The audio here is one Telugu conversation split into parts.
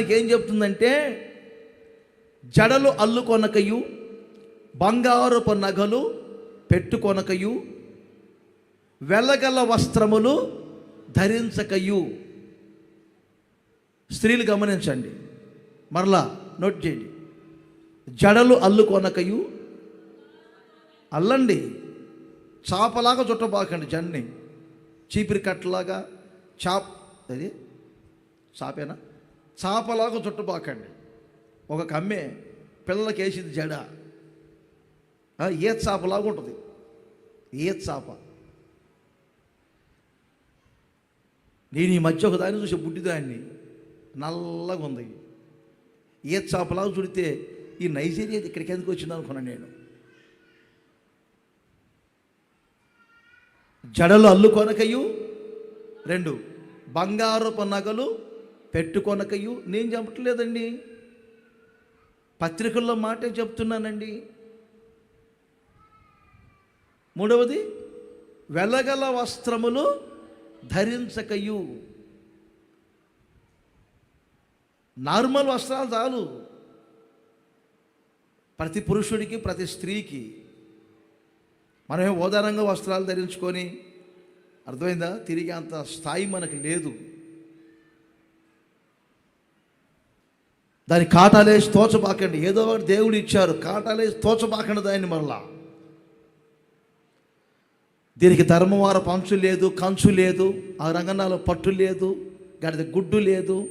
ఏం చెప్తుందంటే జడలు అల్లుకొనకయు బంగారపు నగలు పెట్టుకొనకయు వెలగల వస్త్రములు ధరించకయు. స్త్రీలు గమనించండి. మరలా నోట్ చేయండి. జడలు అల్లుకొనకయు అల్లండి. చాపలాగా చుట్టబాకండి జన్ని చీపిరి కట్టలాగా చాప్ అది చాపేనా? చాపలాగా చుట్టుపాకండి. ఒక కమ్మె పిల్లలకి వేసింది జడ ఏ చాపలాగా ఉంటుంది. ఏ చాప. నేను ఈ మధ్య ఒక దాన్ని చూసి బుడ్డిదాన్ని నల్లగా ఉంది. ఏ చాపలాగా చుడితే ఈ నైజీరియా ఇక్కడికి ఎందుకు వచ్చింది అనుకున్నాను నేను. జడలు అల్లుకొనకయు. రెండు బంగారపు నగలు పెట్టుకొనకయు నేను చెప్పట్లేదండి. పత్రికల్లో మాటే చెప్తున్నానండి. మూడవది వెలగల వస్త్రములు ధరించకయు. నార్మల్ వస్త్రాలు చాలు. ప్రతి పురుషుడికి ప్రతి స్త్రీకి. మనమే ఓదారంగా వస్త్రాలు ధరించుకొని అర్థమైందా? తిరిగి అంత స్థాయి మనకి లేదు. దాని కాటాలేసి తోచబాకండి ఏదో ఒకటి దేవుడు ఇచ్చారు. కాటాలేసి తోచబాకండి దాన్ని మరలా. దీనికి ధర్మవార పంచు లేదు కంచు లేదు ఆ రంగనాలో పట్టు లేదు గడిద గుడ్డు లేదు.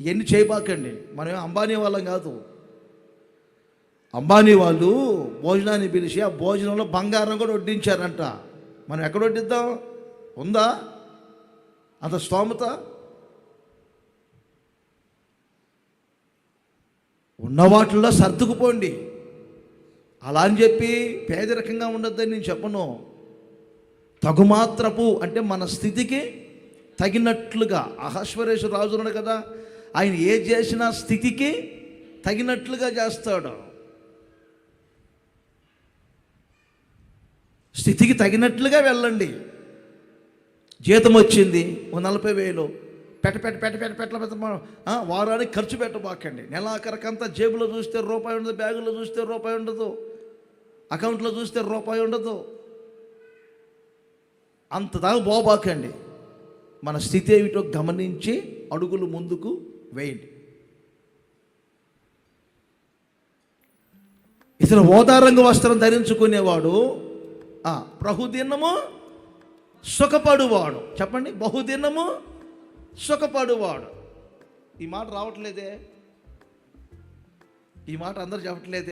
ఇవన్నీ చేయబాకండి. మనం అంబానీ వాళ్ళం కాదు. అంబానీ వాళ్ళు భోజనాన్ని పిలిచి ఆ భోజనంలో బంగారం కూడా వడ్డించారంట. మనం ఎక్కడ వడ్డిద్దాం? ఉందా? అంత స్తోమత? ఉన్న వాటిల్లో సర్దుకుపోండి. అలా అని చెప్పి పేదరికంగా ఉండొద్దని నేను చెప్పను. తగుమాత్రపు అంటే మన స్థితికి తగినట్లుగా అహశ్వరేశ్వర రాజు ఉన్నాడు కదా ఆయన ఏ చేసిన స్థితికి తగినట్లుగా చేస్తాడు. స్థితికి తగినట్లుగా వెళ్ళండి. జీతం వచ్చింది ఓ నలభై వేలు. పెట్ట పెట్ట పెట్ట పెట్ట పెట్టల పెద్ద వారానికి ఖర్చు పెట్టబాకండి. నెలాఖరికంతా జేబులో చూస్తే రూపాయి ఉండదు బ్యాగులో చూస్తే రూపాయి ఉండదు అకౌంట్లో చూస్తే రూపాయి ఉండదు. అంత దాకా బోబాకండి. మన స్థితి ఏమిటో గమనించి అడుగులు ముందుకు వేయండి. ఇతను ఓదారంగు వస్త్రం ధరించుకునేవాడు ప్రహుదినము సుఖపడువాడు. చెప్పండి బహుదినము సుఖపడువాడు. ఈ మాట రావట్లేదే. ఈ మాట అందరు చెప్పట్లేదే.